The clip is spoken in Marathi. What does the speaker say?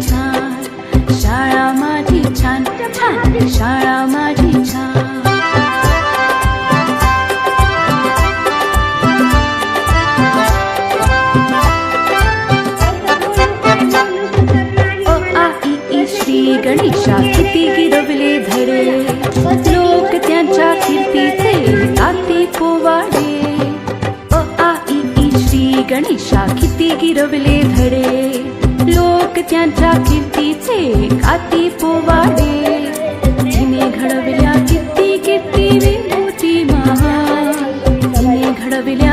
छान शाळा छान छान शाळा माझी छान गणेशा किती गिरवले धडे लोक गणेशा किती गिरवले धडे कचऱ्यांच्या कीर्तीचे काती पोवाडे जिने घडविल्या किती किती विभूती महा जिने घडविल्या